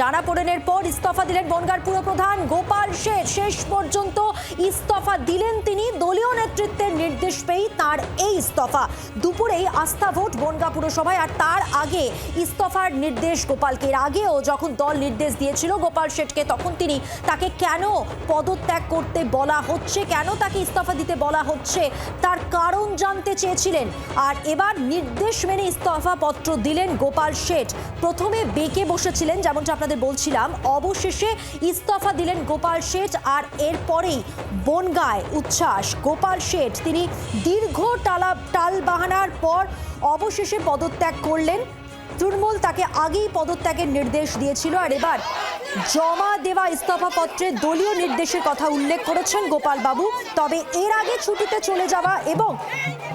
টানাপোড়েনের পর ইস্তফা দিলেন বনগার পুরপ্রধান গোপাল শেঠ। শেষ পর্যন্ত ইস্তফা দিলেন তিনি। দলীয় নেতৃত্বের নির্দেশ পেয়েই তার এই ইস্তফা। দুপুরেই আস্থা ভোট বনগা পুরসভায় আর তার আগে ইস্তফার নির্দেশ গোপালকে। আগেও যখন দল নির্দেশ দিয়েছিল গোপাল শেঠকে, তখন তিনি তাকে কেন পদত্যাগ করতে বলা হচ্ছে, কেন তাকে ইস্তফা দিতে বলা হচ্ছে, তার কারণ জানতে চেয়েছিলেন। আর এবার নির্দেশ মেনে ইস্তফা পত্র দিলেন গোপাল শেঠ। প্রথমে বেঁকে বসেছিলেন, যেমনটা আপনাদের বলছিলাম, অবশেষে ইস্তফা দিলেন গোপাল শেঠ আর এরপরেই বনগায় উচ্ছ্বাস। গোপাল শেঠ, তিনি দীর্ঘ টালা টাল বাহানার পর অবশেষে পদত্যাগ করলেন। তৃণমূল তাকে আগেই পদত্যাগের নির্দেশ দিয়েছিল। আর এবার জমা দেওয়া ইস্তফা পত্রে দলীয় নির্দেশের কথা উল্লেখ করেছেন গোপাল বাবু তবে এর আগে ছুটিতে চলে যাওয়া এবং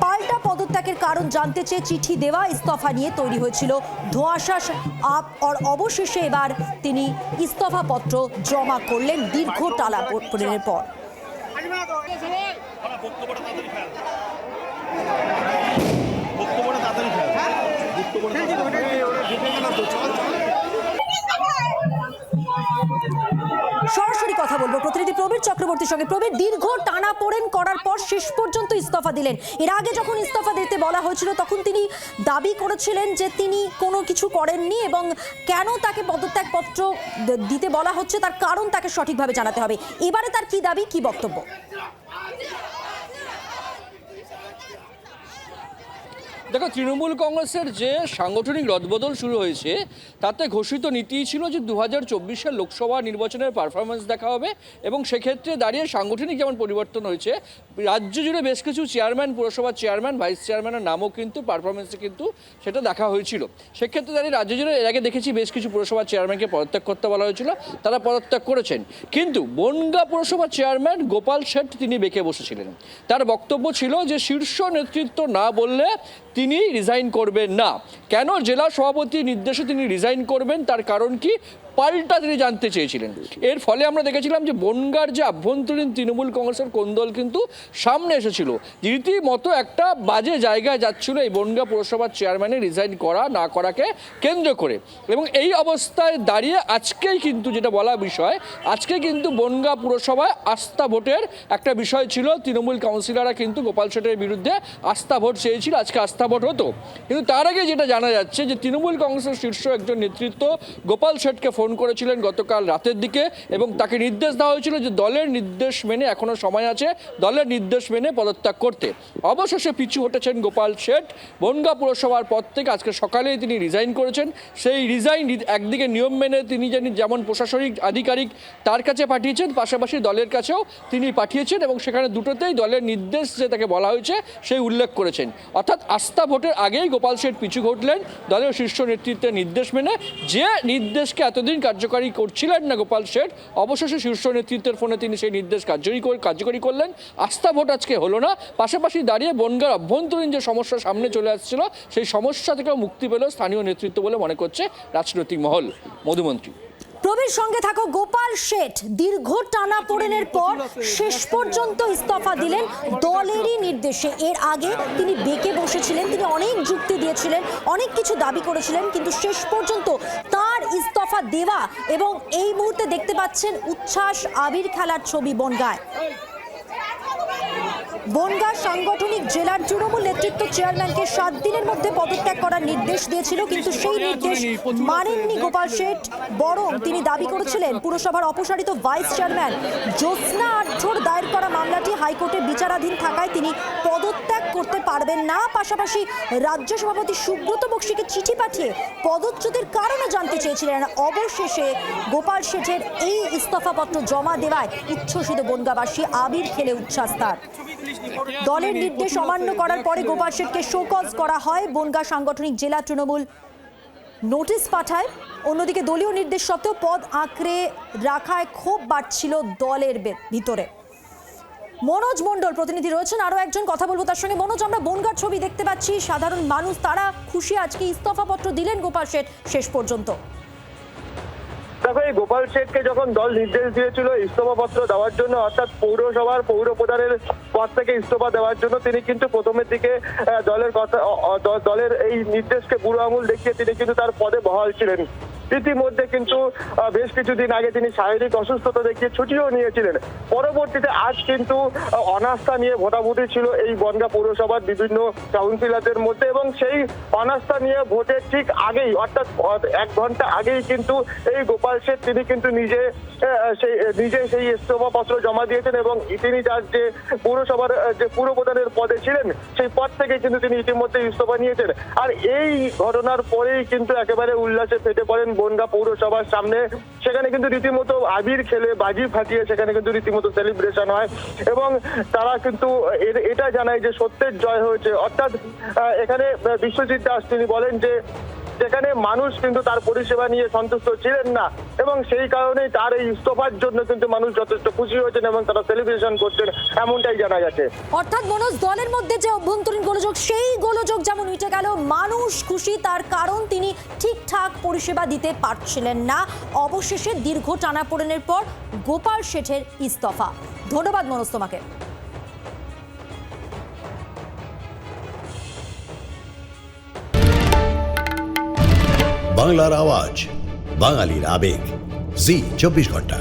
পাল্টা পদত্যাগের কারণ জানতে চেয়ে চিঠি দেওয়া ইস্তফা নিয়ে তৈরি হয়েছিল। ধোঁয়াশা আপ আর অবশেষে এবার তিনি ইস্তফা পত্র জমা করলেন দীর্ঘ টালা পড়ের পর। বক্তব্যটা তাড়াতাড়ি সরাসরি কথা বলব। প্রতিনিধি প্রবীর চক্রবর্তীর সঙ্গে। প্রবীর, দীর্ঘ টানা পড়েন করার পর শেষ পর্যন্ত ইস্তফা দিলেন। এর আগে যখন ইস্তফা দিতে বলা হয়েছিল, তখন তিনি দাবি করেছিলেন যে তিনি কোনো কিছু করেননি এবং কেন তাকে পদত্যাগপত্র দিতে বলা হচ্ছে, তার কারণ তাকে সঠিকভাবে জানাতে হবে। এবারে তার কি দাবি, কি বক্তব্য? দেখো, তৃণমূল কংগ্রেসের যে সাংগঠনিক রদবদল শুরু হয়েছে, তাতে ঘোষিত নীতিই ছিল যে দু হাজার চব্বিশের লোকসভা নির্বাচনের পারফরমেন্স দেখা হবে এবং সেক্ষেত্রে দাঁড়িয়ে সাংগঠনিক যেমন পরিবর্তন হয়েছে, রাজ্য জুড়ে বেশ কিছু চেয়ারম্যান পুরসভার চেয়ারম্যান ভাইস চেয়ারম্যানের নামও কিন্তু পারফরমেন্সে কিন্তু সেটা দেখা হয়েছিল। সেক্ষেত্রে দাঁড়িয়ে রাজ্য জুড়ে এর আগে দেখেছি বেশ কিছু পুরসভার চেয়ারম্যানকে পদত্যাগ করতে বলা হয়েছিল, তারা পদত্যাগ করেছেন। কিন্তু বনগা পুরসভার চেয়ারম্যান গোপাল শেঠ তিনি বেঁকে বসেছিলেন। তার বক্তব্য ছিল যে শীর্ষ নেতৃত্ব না বললে তিনি রিজাইন করবেন না। কেন? জেলা সভাপতি নির্দেশে তিনি রিজাইন করবেন, তার কারণ কি? পাল্টা তিনি জানতে চেয়েছিলেন। এর ফলে আমরা দেখেছিলাম যে বনগার যে আভ্যন্তরীণ তৃণমূল কংগ্রেসের কোন্দল কিন্তু সামনে এসেছিল। রীতিমতো একটা বাজে জায়গায় যাচ্ছিল এই বনগা পুরসভার চেয়ারম্যানের রিজাইন করা, না করাকে কেন্দ্র করে। এবং এই অবস্থায় দাঁড়িয়ে আজকেই কিন্তু যেটা বলা বিষয়, আজকে কিন্তু বনগা পুরসভায় আস্থা ভোটের একটা বিষয় ছিল। তৃণমূল কাউন্সিলররা কিন্তু গোপাল শেঠের বিরুদ্ধে আস্থা ভোট চেয়েছিল। আজকে আস্থা ভোট হতো। কিন্তু তার আগে যেটা জানা যাচ্ছে যে তৃণমূল কংগ্রেসের শীর্ষ একজন নেতৃত্ব গোপাল শেঠকে ফোন করেছিলেন গতকাল রাতের দিকে এবং তাকে নির্দেশ দেওয়া হয়েছিল যে দলের নির্দেশ মেনে এখনও সময় আছে, দলের নির্দেশ মেনে পদত্যাগ করতে। অবশেষে পিছু হটেছেন গোপাল শেঠ। বনগা পুরসভার পদ থেকে আজকে সকালেই তিনি রিজাইন করেছেন। সেই রিজাইন একদিকে নিয়ম মেনে তিনি যেমন প্রশাসনিক আধিকারিক তার কাছে পাঠিয়েছেন, পাশাপাশি দলের কাছেও তিনি পাঠিয়েছেন এবং সেখানে দুটোতেই দলের নির্দেশ যে তাকে বলা হয়েছে, সেই উল্লেখ করেছেন। অর্থাৎ আস্থা ভোটের আগেই গোপাল শেঠ পিছু ঘটলেন। দলের শীর্ষ নেতৃত্বের নির্দেশ মেনে যে নির্দেশকে এতদিন কার্যকারী করছিলেন না গোপাল শেঠ অবশেষে শীর্ষ নেতৃত্বের ফোনে তিনি সেই নির্দেশ কার্যকরী কর- কার্যকরী করলেন। আস্থা ভোট আজকে হলো না। পাশাপাশি দাঁড়িয়ে বনগার অভ্যন্তরীণ যে সমস্যা সামনে চলে আসছিল, সেই সমস্যা থেকেও মুক্তি পেল স্থানীয় নেতৃত্ব বলে মনে করছে রাজনৈতিক মহল। মধুমন্ত্রী। প্রবীর সঙ্গে থাকো গোপাল শেঠ। দীর্ঘ টানা পড়েনের পর শেষ পর্যন্ত ইস্তফা দিলেন দলেরই নির্দেশে। এর আগে তিনি বেঁকে বসেছিলেন, তিনি অনেক যুক্তি দিয়েছিলেন, অনেক কিছু দাবি করেছিলেন, কিন্তু শেষ পর্যন্ত তার ইস্তফা দেওয়া এবং এই মুহূর্তে দেখতে পাচ্ছেন উচ্ছ্বাস আবির খেলার ছবি বনগায়। বনগাঁ সাংগঠনিক জেলার তৃণমূল নেতৃত্ব চেয়ারম্যানকে সাত দিনের মধ্যে পদত্যাগ করার নির্দেশ দিয়েছিল কিন্তু সেই নির্দেশ মানেননি গোপাল শেঠ বরং তিনি দাবি করেছিলেন পুরসভার অপসারিত ভাইস চেয়ারম্যান জ্যোৎস্না আঠ্যর দায়ের করা মামলাটি হাইকোর্টে বিচারাধীন থাকায় তিনি পদত্যাগ করতে পারবেন না। পাশাপাশি রাজ্য সভাপতি সুব্রত বক্সিকে চিঠি পাঠিয়ে পদচ্যুতির কারণও জানতে চেয়েছিলেন। অবশেষে গোপাল শেঠের এই ইস্তফাপত্র জমা দেওয়ায় উচ্ছ্বসিত বনগাবাসী আবির খেলে উচ্ছ্বাস তার। দলের নির্দেশ অমান্য করার পরে গোপাল শেঠকে শোকজ করা হয়। বনগা সাংগঠনিক জেলা তৃণমূল নোটিশ পাঠায়। অন্যদিকে দলীয় নির্দেশ সত্ত্বেও পদ আঁকড়ে রাখায় ক্ষোভ বাড়ছিল দলের ভিতরে। মনোজ মণ্ডল প্রতিনিধি রয়েছেন। আরও একজন কথা বলব তার সঙ্গে। মনোজ, আমরা বনগার ছবি দেখতে পাচ্ছি। সাধারণ মানুষ, তারা খুশি আজকে ইস্তফাপত্র দিলেন গোপাল শেঠ শেষ পর্যন্ত। দেখো, এই গোপাল শেখকে যখন দল নির্দেশ দিয়েছিল ইস্তফাপত্র দেওয়ার জন্য, অর্থাৎ পৌরসভার পৌর প্রধানের পদ থেকে ইস্তফা দেওয়ার জন্য, তিনি কিন্তু প্রথমের দিকে দলের কথা দলের এই নির্দেশকে বুড়ো আঙুল দেখিয়ে তিনি কিন্তু তার পদে বহাল ছিলেন। ইতিমধ্যে কিন্তু বেশ কিছুদিন আগে তিনি শারীরিক অসুস্থতা দেখিয়ে ছুটিও নিয়েছিলেন। পরবর্তীতে আজ কিন্তু অনাস্থা নিয়ে ভোটাভুটি ছিল এই বনগা পৌরসভার বিভিন্ন কাউন্সিলরদের মধ্যে এবং সেই অনাস্থা নিয়ে ভোটের ঠিক আগেই, অর্থাৎ এক ঘণ্টা আগেই কিন্তু এই গোপাল শেঠ তিনি কিন্তু নিজে সেই নিজে সেই ইস্তফা পত্র জমা দিয়েছেন এবং তিনি যার যে পৌরসভার যে পুর প্রধানের পদে ছিলেন, সেই পদ থেকে কিন্তু তিনি ইতিমধ্যে ইস্তফা নিয়েছেন। আর এই ঘটনার পরেই কিন্তু একেবারে উল্লাসে ফেটে পড়েন বনগা পৌরসভার সামনে। সেখানে কিন্তু রীতিমতো আবির খেলে, বাজি ফাটিয়ে সেখানে কিন্তু রীতিমতো সেলিব্রেশন হয়। এবং তারা কিন্তু এটা জানায় যে সত্যের জয় হয়েছে। অর্থাৎ এখানে বিশ্বজিৎ দাস তিনি বলেন যে, যেখানে মানুষ কিন্তু তার পরিষেবা নিয়ে সন্তুষ্ট ছিলেন না, এবং সেই কারণেই তার এই ইস্তফার জন্য কিন্তু মানুষ যথেষ্ট খুশি হয়েছেন এবং তারা সেলিব্রেশন করছেন, এমনটাই জানা গেছে। অর্থাৎ মনোজ, দলের মধ্যে যে অভ্যন্তরীণ গোলযোগ, সেই গোলযোগ যেমন মিটে গেল মানুষ খুশি, তার কারণ তিনি ঠিকঠাক পরিষেবা দিতে পারছিলেন না। অবশেষে দীর্ঘ টানাপোড়েনের পর গোপাল শেঠের ইস্তফা। ধন্যবাদ মনোজ তোমাকে। বাংলার আওয়াজ, বাঙালির আবেগ। জি, চব্বিশ ঘণ্টা।